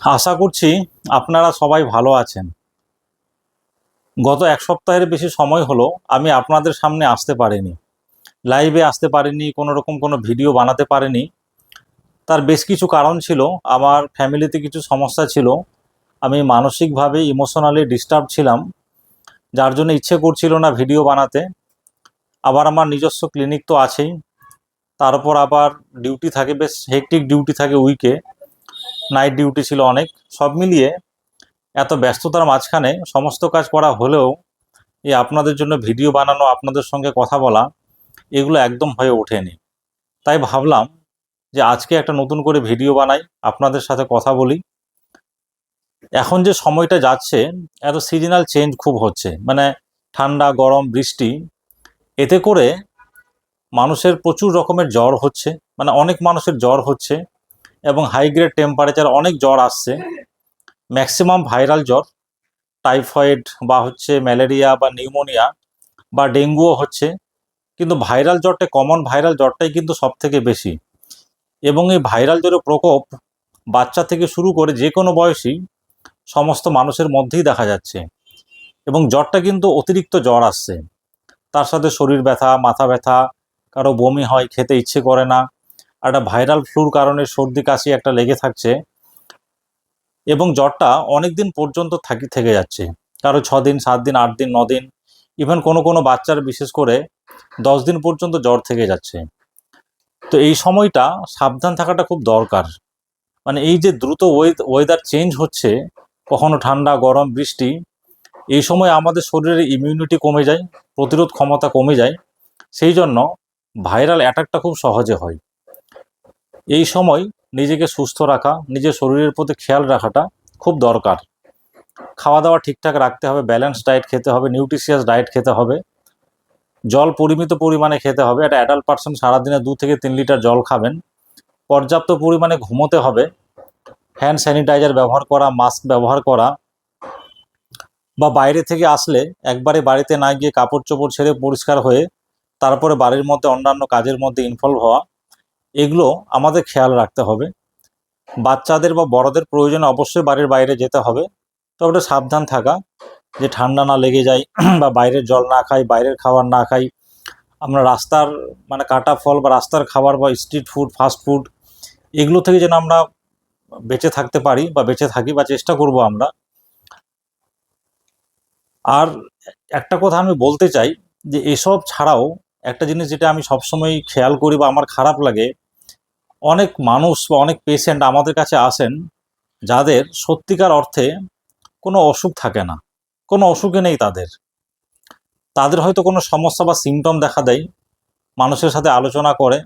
আশা করছি আপনারা সবাই ভালো আছেন। গত এক সপ্তাহের বেশি সময় হলো আমি আপনাদের সামনে আসতে পারিনি। লাইভে আসতে পারিনি, কোনো রকম কোনো ভিডিও বানাতে পারিনি। তার বেশ কিছু কারণ ছিল, আমার ফ্যামিলিতে কিছু সমস্যা ছিল। আমি মানসিকভাবে, ইমোশনালি ডিস্টার্ব ছিলাম, যার জন্য ইচ্ছে করছিল না ভিডিও বানাতে। আবার আমার নিজস্ব ক্লিনিক তো আছেই তারপর আবার ডিউটি থাকে, বেশ হেকটিক ডিউটি থাকে উইকে নাইট ডিউটি ছিল অনেক, সব মিলিয়ে এত ব্যস্ততার মাঝখানে সমস্ত কাজ করা হলেও এই আপনাদের জন্য ভিডিও বানানো, আপনাদের সঙ্গে কথা বলা, এগুলো একদম হয়ে ওঠেনি। তাই ভাবলাম যে আজকে একটা নতুন করে ভিডিও বানাই, আপনাদের সাথে কথা বলি। এখন যে সময়টা যাচ্ছে, এত সিজনাল চেঞ্জ খুব হচ্ছে। মানে ঠান্ডা, গরম, বৃষ্টি, এতে করে মানুষের প্রচুর রকমের জ্বর হচ্ছে। মানে অনেক মানুষের জ্বর হচ্ছে। এবং হাই গ্রেড টেম্পারেচার অনেক জ্বর আসছে। ম্যাক্সিমাম ভাইরাল জ্বর টাইফয়েড বা হচ্ছে ম্যালেরিয়া বা নিউমোনিয়া বা ডেঙ্গুও হচ্ছে। কিন্তু ভাইরাল জ্বরটা কমন ভাইরাল জ্বরটাই কিন্তু সব থেকে বেশি। এবং এই ভাইরাল জ্বরের প্রকোপ বাচ্চা থেকে শুরু করে যে কোনো বয়সী সমস্ত মানুষের মধ্যেই দেখা যাচ্ছে। এবং জ্বরটা কিন্তু অতিরিক্ত জ্বর আসছে। তার সাথে শরীর ব্যথা, মাথা ব্যথা, কারও বমি হয়, খেতে ইচ্ছে করে না একটা ভাইরাল ফ্লুর কারণে সর্দি, কাশি একটা লেগে থাকছে এবং জ্বরটা অনেক দিন পর্যন্ত থাকি, থেকে যাচ্ছে। কারও ছ দিন সাত দিন আট দিন দিন ইভেন কোনো কোনো বাচ্চার বিশেষ করে দশ দিন পর্যন্ত জ্বর থেকে যাচ্ছে। তো এই সময়টা সাবধান থাকাটা খুব দরকার। মানে এই যে দ্রুত ওয়েদার চেঞ্জ হচ্ছে, কখনো ঠান্ডা, গরম, বৃষ্টি, এই সময় আমাদের শরীরের ইমিউনিটি কমে যায়, প্রতিরোধ ক্ষমতা কমে যায়, সেই জন্য ভাইরাল অ্যাটাকটা খুব সহজে হয়। এই সময় নিজেকে সুস্থ রাখা, নিজের শরীরের প্রতি খেয়াল রাখাটা খুব দরকার। খাওয়া দাওয়া ঠিকঠাক রাখতে হবে ব্যালেন্স ডায়েট খেতে হবে নিউট্রিশিয়াস ডায়েট খেতে হবে। জল পরিমিত পরিমাণে খেতে হবে, একটা অ্যাডাল্ট পার্সন সারাদিনে দু থেকে তিন লিটার জল খাবেন। পর্যাপ্ত পরিমাণে ঘুমোতে হবে হ্যান্ড স্যানিটাইজার ব্যবহার করা মাস্ক ব্যবহার করা বা বাইরে থেকে আসলে একবারে বাড়িতে না গিয়ে কাপড় চোপড় ছেড়ে পরিষ্কার হয়ে তারপরে বাড়ির মধ্যে অন্যান্য কাজের মধ্যে ইনভলভ হওয়া এগুলো আমাদের খেয়াল রাখতে হবে। বাচ্চাদের বা বড়দের প্রয়োজনে অবশ্যই বাড়ির বাইরে যেতে হবে। তবে ওটা সাবধান থাকা, যে ঠান্ডা না লেগে যায় বা বাইরের জল না খাই, বাইরের খাবার না খাই। আমরা রাস্তার মানে কাটা ফল বা রাস্তার খাবার বা স্ট্রিট ফুড ফাস্ট ফুড এগুলো থেকে যেন আমরা বেঁচে থাকতে পারি বা বেঁচে থাকি বা চেষ্টা করব আমরা। আর একটা কথা আমি বলতে চাই যে এসব ছাড়াও একটা জিনিস যেটা আমি সবসময় খেয়াল করি বা আমার খারাপ লাগে অনেক মানুষ বা অনেক পেশেন্ট আমাদের কাছে আসেন, যাদের সত্যিকার অর্থে কোনো অসুখ থাকে না, কোনো অসুখে নেই তাদের। তাদের হয়তো কোনো সমস্যা বা সিমটম দেখা দেয়, মানুষের সাথে আলোচনা করে,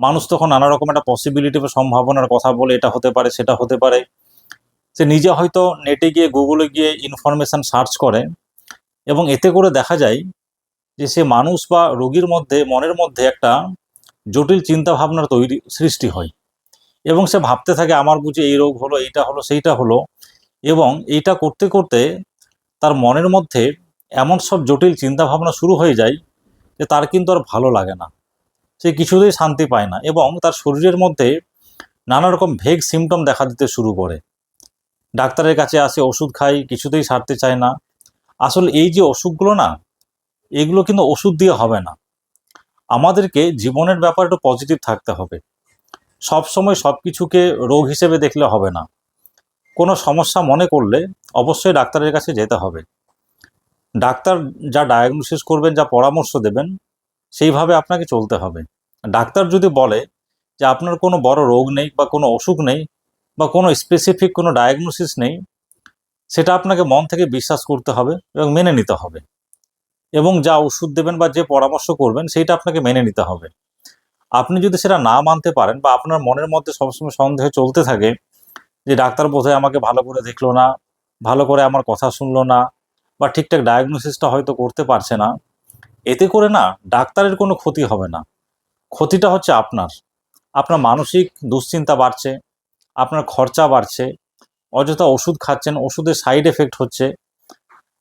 মানুষ তখন নানা রকম একটা পসিবিলিটি বা সম্ভাবনার কথা বলে এটা হতে পারে, সেটা হতে পারে। সে নিজে হয়তো নেটে গিয়ে গুগলে গিয়ে ইনফরমেশান সার্চ করে এবং এতে করে দেখা যায় যে সে মানুষ বা রোগীর মধ্যে, মনের মধ্যে একটা জটিল চিন্তা ভাবনার তৈরি, সৃষ্টি হয়। এবং সে ভাবতে থাকে, আমার বুঝি এই রোগ হলো, এইটা হলো, সেইটা হলো। এবং এইটা করতে করতে তার মনের মধ্যে এমন সব জটিল চিন্তা ভাবনা শুরু হয়ে যায় যে তার কিন্তু আর ভালো লাগে না। সে কিছুতেই শান্তি পায় না এবং তার শরীরের মধ্যে নানা রকম ভেগ সিমটম দেখা দিতে শুরু করে। ডাক্তারের কাছে আসে, ওষুধ খাই কিছুতেই সারতে চায় না। আসলে এই যে অসুখগুলো না, এগুলো কিন্তু ওষুধ দিয়ে হবে না। আমাদেরকে জীবনের ব্যাপারে একটু পজিটিভ থাকতে হবে। সব সময় সব কিছুকে রোগ হিসেবে দেখলে হবে না। কোনো সমস্যা মনে করলে অবশ্যই ডাক্তারের কাছে যেতে হবে। ডাক্তার যা ডায়াগনোসিস করবেন, যা পরামর্শ দেবেন, সেইভাবে আপনাকে চলতে হবে। ডাক্তার যদি বলে যে আপনার কোনো বড় রোগ নেই বা কোনো অসুখ নেই বা কোনো স্পেসিফিক কোনো ডায়াগনোসিস নেই, সেটা আপনাকে মন থেকে বিশ্বাস করতে হবে এবং মেনে নিতে হবে। এবং যা ওষুধ দেবেন বা যে পরামর্শ করবেন, সেইটা আপনাকে মেনে নিতে হবে। আপনি যদি সেটা না মানতে পারেন বা আপনার মনের মধ্যে সবসময় সন্দেহ চলতে থাকে যে ডাক্তার বোধহয় আমাকে ভালো করে দেখল না, ভালো করে আমার কথা শুনলো না বা ঠিকঠাক ডায়াগনোসিসটা হয়তো করতে পারছে না, এতে করে না ডাক্তারের কোনো ক্ষতি হবে না। ক্ষতিটা হচ্ছে আপনার। আপনার মানসিক দুশ্চিন্তা বাড়ছে, আপনার খরচা বাড়ছে, অযথা ওষুধ খাচ্ছেন, ওষুধের সাইড এফেক্ট হচ্ছে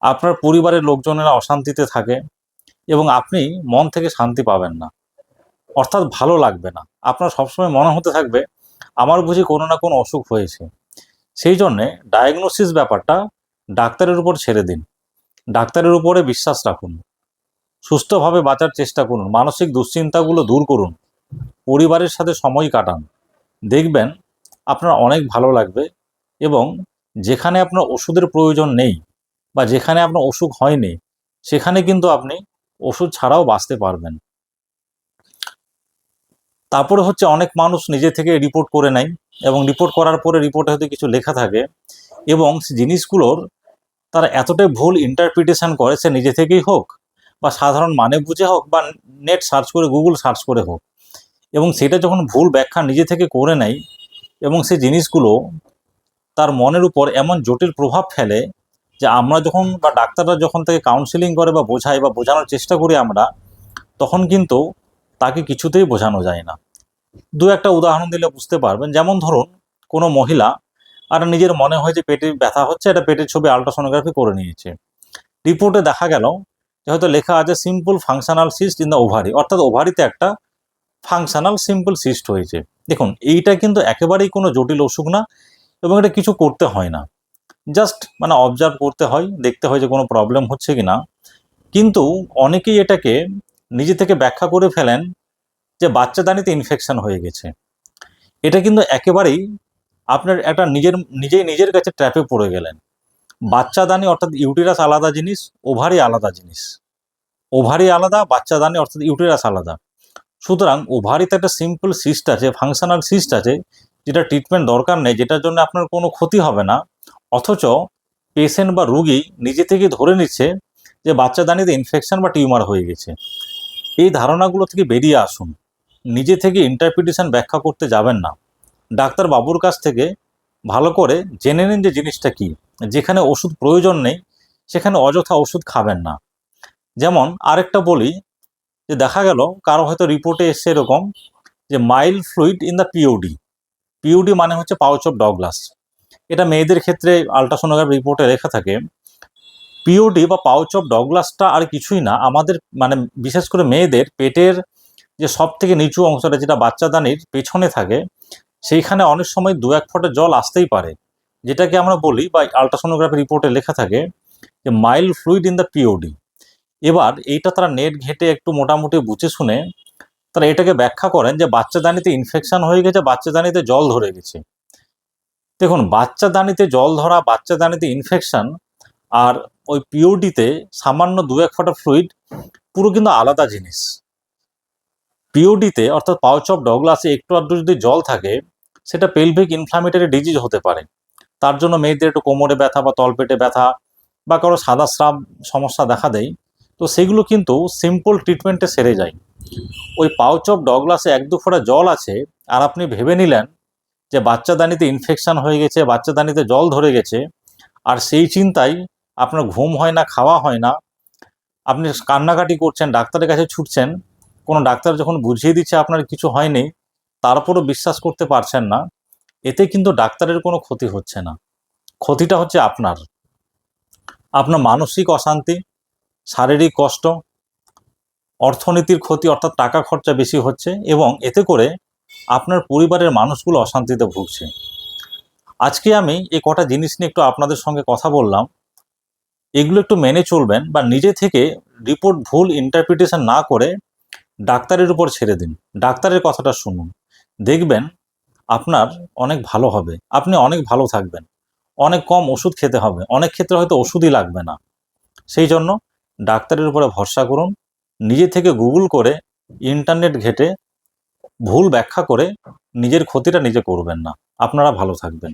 আপনার পরিবারের লোকজনেরা অশান্তিতে থাকে এবং আপনি মন থেকে শান্তি পাবেন না। অর্থাৎ ভালো লাগবে না। আপনার সবসময় মনে হতে থাকবে, আমার বুঝি কোনো না কোনো অসুখ হয়েছে। সেই জন্যে ডায়াগনোসিস ব্যাপারটা ডাক্তারের উপর ছেড়ে দিন। ডাক্তারের উপরে বিশ্বাস রাখুন। সুস্থভাবে বাঁচার চেষ্টা করুন। মানসিক দুশ্চিন্তাগুলো দূর করুন। পরিবারের সাথে সময় কাটান। দেখবেন আপনার অনেক ভালো লাগবে এবং যেখানে আপনার ওষুধের প্রয়োজন নেই বা যেখানে আপনার অসুখ হয়নি, সেখানে কিন্তু আপনি ওষুধ ছাড়াও বাঁচতে পারবেন। তারপরে হচ্ছে অনেক মানুষ নিজে থেকে রিপোর্ট করে নেয় এবং রিপোর্ট করার পরে রিপোর্টে হয়তো কিছু লেখা থাকে এবং জিনিসগুলোর তারা এতটাই ভুল ইন্টারপ্রিটেশন করে সে নিজে থেকেই হোক বা সাধারণ মানে বুঝে হোক বা নেট সার্চ করে গুগল সার্চ করে হোক এবং সেটা যখন ভুল ব্যাখ্যা নিজে থেকে করে নেয় এবং সে জিনিসগুলো তার মনের উপর এমন জটিল প্রভাব ফেলে যে আমরা যখন বা ডাক্তাররা যখন তাকে কাউন্সিলিং করে বা বোঝায় বা বোঝানোর চেষ্টা করি আমরা, তখন কিন্তু তাকে কিছুতেই বোঝানো যায় না। দু একটা উদাহরণ দিলে বুঝতে পারবেন। যেমন ধরুন, কোনো মহিলা, আর নিজের মনে হয় যে পেটে ব্যথা হচ্ছে, এটা পেটের ছবি আলট্রাসোনোগ্রাফি করে নিয়েছে। রিপোর্টে দেখা গেল যে হয়তো লেখা আছে simple functional cyst in the ovary অর্থাৎ ওভারিতে একটা ফাংশনাল সিম্পল সিস্ট হয়েছে। দেখুন, এইটা কিন্তু একেবারেই কোনো জটিল অসুখ না এবং এটা কিছু করতে হয় না। জাস্ট মানে অবজার্ভ করতে হয়, দেখতে হয় যে কোনো প্রবলেম হচ্ছে কি না কিন্তু অনেকেই এটাকে নিজে থেকে ব্যাখ্যা করে ফেলেন যে বাচ্চাদানিতে ইনফেকশন হয়ে গেছে। এটা কিন্তু একেবারেই আপনার একটা নিজের, নিজেই নিজের কাছে ট্র্যাপে পড়ে গেলেন। বাচ্চাদানি অর্থাৎ ইউটেরাস আলাদা জিনিস ওভারি আলাদা জিনিস। ওভারি আলাদা বাচ্চাদানি অর্থাৎ ইউটেরাস আলাদা। সুতরাং ওভারিতে একটা সিম্পল সিস্ট আছে ফাংশনাল সিস্ট আছে, যেটা ট্রিটমেন্ট দরকার নেই, যেটার জন্য আপনার কোনো ক্ষতি হবে না। অথচ পেশেন্ট বা রুগী নিজে থেকে ধরে নিচ্ছে যে বাচ্চাদানিতে ইনফেকশন বা টিউমার হয়ে গেছে। এই ধারণাগুলো থেকে বেরিয়ে আসুন। নিজে থেকে ইন্টারপ্রিটেশন ব্যাখ্যা করতে যাবেন না। ডাক্তার বাবুর কাছ থেকে ভালো করে জেনে নিন যে জিনিসটা কি। যেখানে ওষুধ প্রয়োজন নেই, সেখানে অযথা ওষুধ খাবেন না। যেমন আরেকটা বলি যে দেখা গেল কারও হয়তো রিপোর্টে এসছে এরকম যে mild fluid in the POD POD মানে হচ্ছে পাউচ অফ ডগলাস এটা মেয়েদের ক্ষেত্রে আলট্রাসোনোগ্রাফ রিপোর্টে লেখা থাকে পিওডি বা পাউচ অফ ডগলাসটা আর কিছুই না। আমাদের মানে বিশেষ করে মেয়েদের পেটের যে সব থেকে নিচু অংশটা যেটা বাচ্চাদানির পেছনে থাকে, সেইখানে অনেক সময় দু এক ফোঁটা জল আসতেই পারে। যেটাকে আমরা বলি বা আলট্রাসোনোগ্রাফি রিপোর্টে লেখা থাকে যে mild fluid in the POD এবার এইটা তারা নেট ঘেটে একটু মোটামুটি বুঝে শুনে তারা এটাকে ব্যাখ্যা করেন যে বাচ্চাদানিতে ইনফেকশন হয়ে গেছে, বাচ্চাদানিতে জল ধরে গেছে। দেখুন, বাচ্চা দানিতে জল ধরা, বাচ্চা দানিতে ইনফেকশন আর ওই পিওডিতে সামান্য দু এক ফোঁটা ফ্লুইড পুরো কিন্তু আলাদা জিনিস। পিওডিতে অর্থাৎ পাউচ অফ ডগলাসে একটু আধটু যদি জল থাকে, সেটা পেলভিক ইনফ্লামেটরি ডিজিজ হতে পারে। তার জন্য মেয়েদের একটু কোমরে ব্যথা বা তলপেটে ব্যথা বা কারও সাদা স্রাব সমস্যা দেখা দেয়, তো সেগুলো কিন্তু সিম্পল ট্রিটমেন্টে সেরে যায়। ওই পাউচ অফ ডগলাসে এক দু ফোঁটা জল আছে, আর আপনি ভেবে নিলেন যে বাচ্চাদানিতে ইনফেকশান হয়ে গেছে, বাচ্চাদানিতে জল ধরে গেছে, আর সেই চিন্তায় আপনার ঘুম হয় না, খাওয়া হয় না, আপনি কান্নাকাটি করছেন, ডাক্তারের কাছে ছুটছেন, কোনো ডাক্তার যখন বুঝিয়ে দিচ্ছে আপনার কিছু হয়নি, তারপরও বিশ্বাস করতে পারছেন না, এতে কিন্তু ডাক্তারের কোনো ক্ষতি হচ্ছে না। ক্ষতিটা হচ্ছে আপনার। আপনার মানসিক অশান্তি, শারীরিক কষ্ট, অর্থনীতির ক্ষতি, অর্থাৎ টাকা খরচা বেশি হচ্ছে, এবং এতে করে আপনার পরিবারের মানুষগুলো অশান্তিতে ভুগছে। আজকে আমি এই কটা জিনিস নিয়ে একটু আপনাদের সঙ্গে কথা বললাম। এগুলো একটু মেনে চলবেন বা নিজে থেকে রিপোর্ট ভুল ইন্টারপ্রিটেশন না করে ডাক্তারের উপর ছেড়ে দিন। ডাক্তারের কথাটা শুনুন। দেখবেন আপনার অনেক ভালো হবে। আপনি অনেক ভালো থাকবেন। অনেক কম ওষুধ খেতে হবে। অনেক ক্ষেত্রে হয়তো ওষুধই লাগবে না। সেই জন্য ডাক্তারের উপরে ভরসা করুন। নিজে থেকে গুগল করে ইন্টারনেট ঘেটে ভুল ব্যাখ্যা করে নিজের ক্ষতিটা নিজে করবেন না। আপনারা ভালো থাকবেন।